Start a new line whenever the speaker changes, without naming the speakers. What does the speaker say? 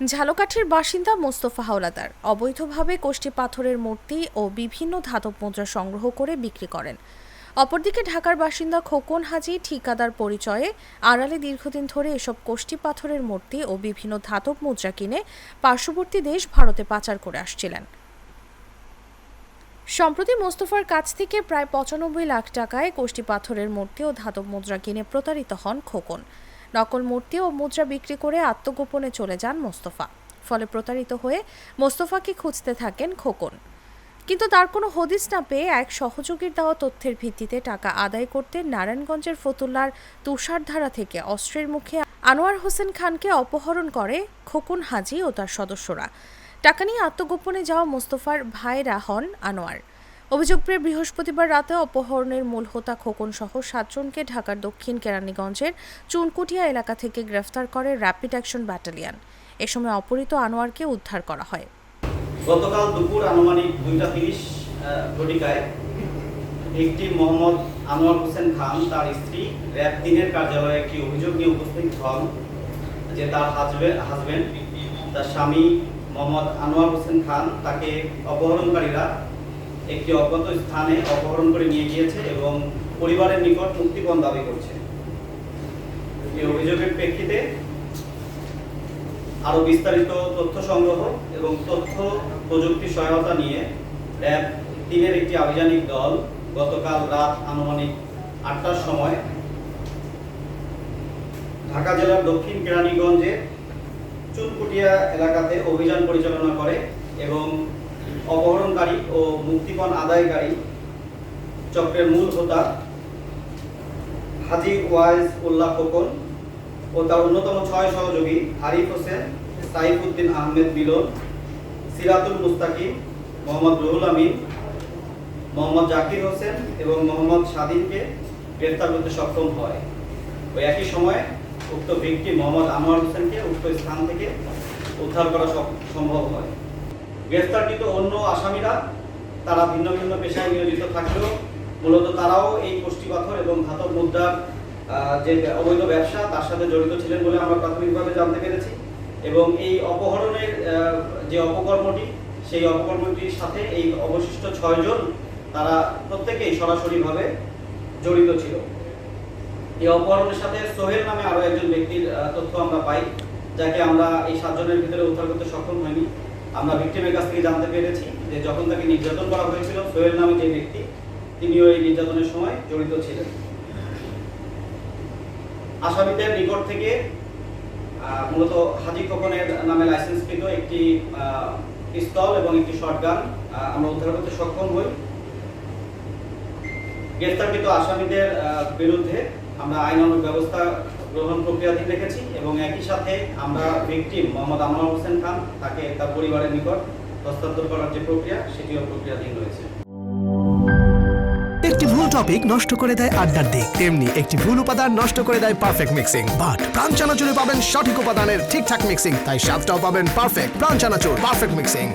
ঝালকাঠির বাসিন্দা মোস্তফা হাওলাদার অবৈধভাবে কোষ্ঠী পাথরের মূর্তি ও বিভিন্ন ধাতব মুদ্রা সংগ্রহ করে বিক্রি করেন। অপরদিকে ঢাকার বাসিন্দা খোকন হাজি ঠিকাদার পরিচয়ে আড়ালে দীর্ঘদিন ধরে এসব কোষ্ঠী পাথরের মূর্তি ও বিভিন্ন ধাতব মুদ্রা কিনে পার্শ্ববর্তী দেশ ভারতে পাচার করে আসছিলেন। সম্প্রতি মোস্তফার কাছ থেকে প্রায় পঁচানব্বই লাখ টাকায় কোষ্ঠী পাথরের মূর্তি ও ধাতব মুদ্রা কিনে প্রতারিত হন খোকন। নকল মূর্তি ও মুদ্রা বিক্রি করে আত্মগোপনে চলে যান মোস্তফা। ফলে প্রতারিত হয়ে মোস্তফাকে খুঁজতে থাকেন খোকন। কিন্তু তার কোনো হদিস না পেয়ে এক সহযোগীর দেওয়া তথ্যের ভিত্তিতে টাকা আদায় করতে নারায়ণগঞ্জের ফতুল্লার তুষারধারা থেকে অস্ত্রের মুখে আনোয়ার হোসেন খানকে অপহরণ করে খোকন হাজি ও তার সদস্যরা। টাকা নিয়ে আত্মগোপনে যাওয়া মোস্তফার ভাইরা হন আনোয়ার। অভিযোগ পেয়ে বৃহস্পতিবার রাতে অপহরণের মূল হোতা খোকন সহ সাতজনকে ঢাকার দক্ষিণ কেরানীগঞ্জের চুনকুটিয়া এলাকা থেকে গ্রেফতার করে র্যাপিড অ্যাকশন ব্যাটালিয়ন। এ সময় অপহৃত আনোয়ারকে উদ্ধার করা হয়।
গতকাল দুপুর আনুমানিক দুইটা তিরিশ ঘটিকায় একটি মোহাম্মদ আনোয়ার হোসেন খান, তার স্ত্রী, র্যাব তিনের কার্যালয়ে একটি অভিযোগ নিয়ে উপস্থিত হন যে তার হাজবেন্ড হাজবেন্ড তার স্বামী মোহাম্মদ আনোয়ার হোসেন খান, তাকে অপহরণকারীরা একটি অজ্ঞাত স্থানে অপহরণ করে নিয়ে গিয়েছে এবং পরিবারের নিকট মুক্তিপণ দাবি করছে। এই অভিযোগের প্রেক্ষিতে আরও বিস্তারিত তথ্য সংগ্রহ এবং তথ্য প্রযুক্তি সহায়তা নিয়ে র্যাব তিনের একটি আভিযানিক দল গতকাল রাত আনুমানিক আটটার সময় ঢাকা জেলার দক্ষিণ কেরানীগঞ্জে চুনকুটিয়া এলাকাতে অভিযান পরিচালনা করে এবং অপহরণকারী ও মুক্তিপণ আদায়কারী চক্রের মূল হোতা হাজি ওয়াইজ উল্লাহ খোকন ও তার অন্যতম ছয় সহযোগী আরিফ হোসেন, সাইফুদ্দিন আহমেদ মিলন, সিরাতুল মুস্তাকিম, মোহাম্মদ রুহুল আমিন, মোহাম্মদ জাকির হোসেন এবং মোহাম্মদ স্বাধীনকে গ্রেফতার করতে সক্ষম হয়। ওই একই সময়ে উক্ত ব্যক্তি মোহাম্মদ আনোয়ার হোসেনকে উক্ত স্থান থেকে উদ্ধার করা সম্ভব হয়। গ্রেফতারকৃত অন্য আসামিরা তারা ভিন্ন ভিন্ন পেশায় নিয়োজিত থাকলেও মূলত তারাও এই পাথর এবং ধাতব মুদ্রার যে অবৈধ ব্যবসা তার সাথে জড়িত ছিলেন বলে আমরা প্রাথমিকভাবে জানতে পেরেছি এবং এই অপহরণের যে অপকর্মটি, সেই অপকর্মটির সাথে এই অবশিষ্ট ছয়জন তারা প্রত্যেকেই সরাসরিভাবে জড়িত ছিল। এই অপহরণের সাথে সোহেল নামে আরও একজন ব্যক্তির তথ্য আমরা পাই, যাকে আমরা এই সাতজনের ভিতরে উদ্ধার করতে সক্ষম হইনি। আমরা ভিক্টিমের কাছ থেকে জানতে পেরেছি যে যখন তাকে নির্যাতন করা হয়েছিল সোহেল নামে যে ব্যক্তি, তিনিও এই নির্যাতনের সময় জড়িত ছিলেন। আসামিদের নিকট থেকে মূলত হাজি খোকনের নামে লাইসেন্সকৃত একটি পিস্তল এবং একটি শটগান আমরা উদ্ধার করতে সক্ষম হই। গ্রেফতারকৃত আসামিদের বিরুদ্ধে আমরা আইনানুগ ব্যবস্থা গ্রহণ প্রক্রিয়াধীন রেখেছি এবং একই সাথে আমরা ভিকটিম মোহাম্মদ আনোয়ার হোসেন খান, তাকে তার পরিবারের নিকট হস্তান্তর করার যে প্রক্রিয়া, সেটিও প্রক্রিয়াধীন রয়েছে
একটি ভুল টপিক নষ্ট করে দেয় আড্ডার দিক, তেমনি একটি ভুল উপাদান নষ্ট করে দেয় পারফেক্ট মিক্সিং বাট প্রাণ চানাচুরে পাবেন সঠিক উপাদানের ঠিকঠাক মিক্সিং তাই স্বাদটাও পাবেন পারফেক্ট প্রাণ চানাচুর পারফেক্ট মিক্সিং